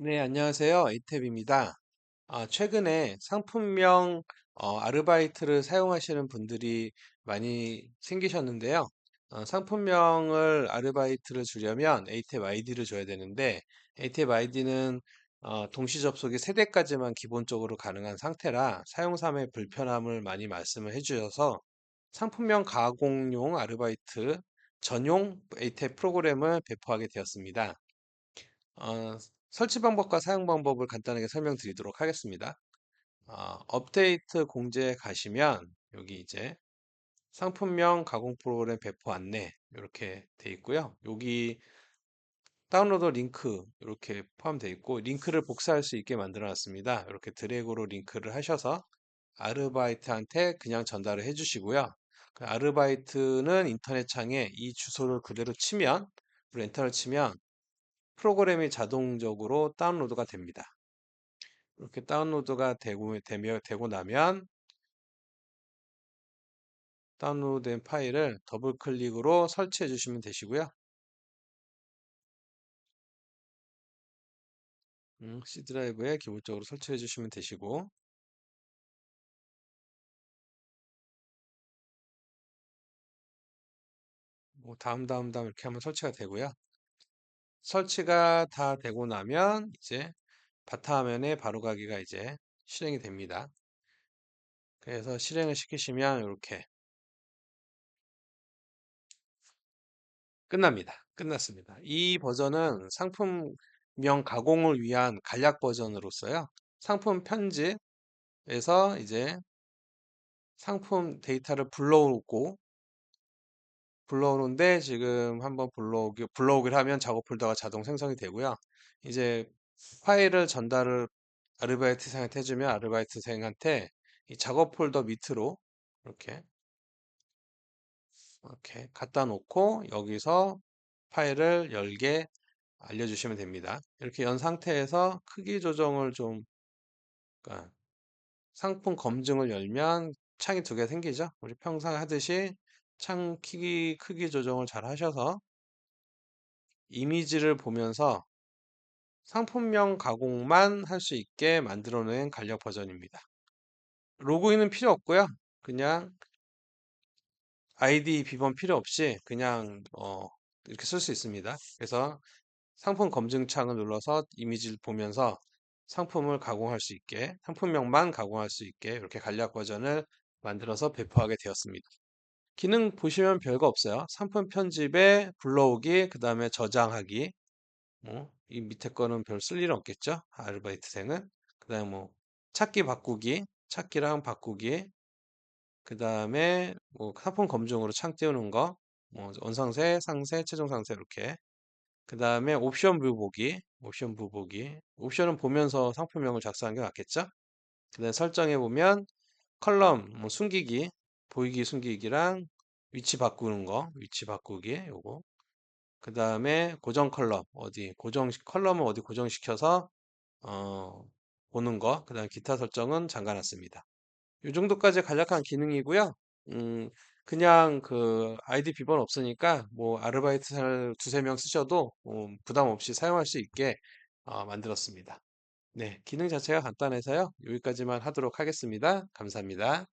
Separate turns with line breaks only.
네, 안녕하세요. 이태비입니다. 아, 최근에 상품명 어, 아르바이트를 사용하시는 분들이 많이 생기셨는데요. 어, 상품명을 아르바이트를 주려면 ATM ID를 줘야 되는데 ATM ID는 동시 접속이 세대까지만 기본적으로 가능한 상태라 사용삼의 불편함을 많이 말씀을 해주셔서 상품명 가공용 아르바이트 전용 ATM 프로그램을 배포하게 되었습니다. 어, 설치 방법과 사용 방법을 간단하게 설명드리도록 하겠습니다. 어, 업데이트 공지에 가시면 여기 이제 상품명 가공 프로그램 배포 안내 이렇게 돼 있고요. 여기 다운로드 링크 이렇게 포함되어 있고 링크를 복사할 수 있게 만들어 놨습니다. 이렇게 드래그로 링크를 하셔서 아르바이트한테 그냥 전달을 해 주시고요. 그 아르바이트는 인터넷 창에 이 주소를 그대로 치면 엔터를 치면 프로그램이 자동적으로 다운로드가 됩니다. 이렇게 다운로드가 되고, 되며, 되고 나면 다운로드된 파일을 더블 클릭으로 설치해 주시면 되시고요. 음, C 드라이브에 기본적으로 설치해 주시면 되시고 뭐 다음 다음 다음 이렇게 하면 설치가 되고요. 설치가 다 되고 나면 이제 바탕화면에 바로가기가 이제 실행이 됩니다. 그래서 실행을 시키시면 이렇게 끝납니다. 끝났습니다. 이 버전은 상품명 가공을 위한 간략 버전으로서요. 상품 편집에서 이제 상품 데이터를 불러오고 불러오는데 지금 한번 불러오기, 불러오기를 하면 작업 폴더가 자동 생성이 되고요. 이제 파일을 전달을 아르바이트생한테 해주면 아르바이트생한테 이 작업 폴더 밑으로 이렇게 이렇게 갖다 놓고 여기서 파일을 열게 알려주시면 됩니다. 이렇게 연 상태에서 크기 조정을 좀 그러니까 상품 검증을 열면 창이 두 개 생기죠. 우리 평상 하듯이 창 크기, 크기 조정을 잘 하셔서 이미지를 보면서 상품명 가공만 할 수 있게 만들어 놓은 간략 버전입니다. 로그인은 필요 없고요. 그냥 아이디 비번 필요 없이 그냥 어, 이렇게 쓸 수 있습니다. 그래서 상품 검증 창을 눌러서 이미지를 보면서 상품을 가공할 수 있게 상품명만 가공할 수 있게 이렇게 간략 버전을 만들어서 배포하게 되었습니다. 기능 보시면 별거 없어요. 상품 편집에 불러오기, 그 다음에 저장하기. 뭐, 이 밑에 거는 별 쓸 일 없겠죠? 아르바이트생은. 그 다음에 뭐, 찾기 바꾸기, 찾기랑 바꾸기. 그 다음에 뭐, 상품 검증으로 창 띄우는 거. 뭐, 원상세, 상세, 최종 상세 이렇게. 그 다음에 옵션 뷰 보기, 옵션 뷰 보기. 옵션은 보면서 상품명을 작성하는 게 맞겠죠? 그 다음에 설정해 보면 컬럼, 뭐 숨기기, 보이기 숨기기랑 위치 바꾸는 거, 위치 바꾸기 요거. 그 다음에 고정 컬럼 어디 고정 컬럼을 어디 고정시켜서 어, 보는 거. 그 다음에 기타 설정은 잠가놨습니다. 이 정도까지 간략한 기능이고요. 음, 그냥 그 아이디 비번 없으니까 뭐 아르바이트 두세 명 쓰셔도 뭐 부담 없이 사용할 수 있게 어, 만들었습니다. 네, 기능 자체가 간단해서요. 여기까지만 하도록 하겠습니다. 감사합니다.